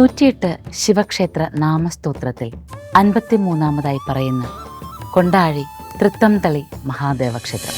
നൂറ്റിയെട്ട് ശിവക്ഷേത്ര നാമസ്തോത്രത്തിൽ അൻപത്തിമൂന്നാമതായി പറയുന്ന കൊണ്ടാഴി തൃത്തംതളി മഹാദേവക്ഷേത്രം.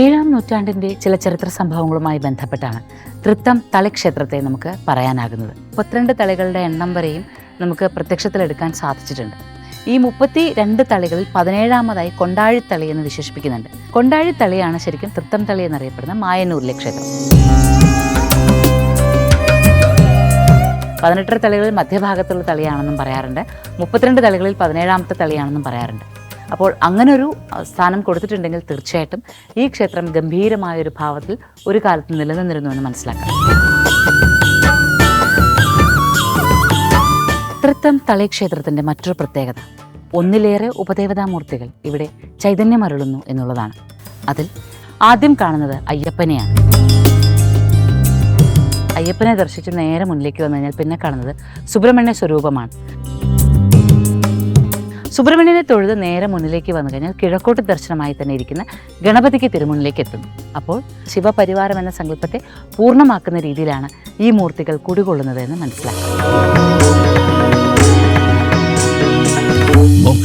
ഏഴാം നൂറ്റാണ്ടിന്റെ ചില ചരിത്ര സംഭവങ്ങളുമായി ബന്ധപ്പെട്ടാണ് തൃത്തം തളി ക്ഷേത്രത്തെ നമുക്ക് പറയാനാകുന്നത്. മുപ്പത്തിരണ്ട് തളികളുടെ എണ്ണം വരെയും നമുക്ക് പ്രത്യക്ഷത്തിലെടുക്കാൻ സാധിച്ചിട്ടുണ്ട്. ഈ മുപ്പത്തി രണ്ട് തളികളിൽ പതിനേഴാമതായി കൊണ്ടാഴിത്തളി എന്ന് വിശേഷിപ്പിക്കുന്നുണ്ട്. കൊണ്ടാഴിത്തളിയാണ് ശരിക്കും തൃത്തം തളി എന്നറിയപ്പെടുന്ന മായന്നൂരിലെ ക്ഷേത്രം. പതിനെട്ടര തളികളിൽ മധ്യഭാഗത്തുള്ള തളിയാണെന്നും പറയാറുണ്ട്. മുപ്പത്തിരണ്ട് തളികളിൽ പതിനേഴാമത്തെ തളിയാണെന്നും പറയാറുണ്ട്. അപ്പോൾ അങ്ങനൊരു സ്ഥാനം കൊടുത്തിട്ടുണ്ടെങ്കിൽ തീർച്ചയായിട്ടും ഈ ക്ഷേത്രം ഗംഭീരമായ ഒരു ഭാവത്തിൽ ഒരു കാലത്ത് നിലനിന്നിരുന്നു എന്ന് മനസ്സിലാക്കാം. തൃത്തം തളി ക്ഷേത്രത്തിന്റെ മറ്റൊരു പ്രത്യേകത. ഒന്നിലേറെ ഉപദേവതാമൂർത്തികൾ ഇവിടെ ചൈതന്യമരുളുന്നു എന്നുള്ളതാണ്. അതിൽ ആദ്യം കാണുന്നത് അയ്യപ്പനെയാണ്. അയ്യപ്പനെ ദർശിച്ച് നേരെ മുന്നിലേക്ക് വന്നു കഴിഞ്ഞാൽ പിന്നെ കാണുന്നത് സുബ്രഹ്മണ്യ സ്വരൂപമാണ്. സുബ്രഹ്മണ്യനെ തൊഴുത് നേരെ മുന്നിലേക്ക് വന്നു കഴിഞ്ഞാൽ കിഴക്കോട്ട് ദർശനമായി തന്നെ ഇരിക്കുന്ന ഗണപതിക്ക് തിരുമുന്നിലേക്ക് എത്തുന്നു. അപ്പോൾ ശിവപരിവാരം എന്ന സങ്കല്പത്തെ പൂർണമാക്കുന്ന രീതിയിലാണ് ഈ മൂർത്തികൾ കുടികൊള്ളുന്നത് എന്ന് മനസ്സിലാക്കാം.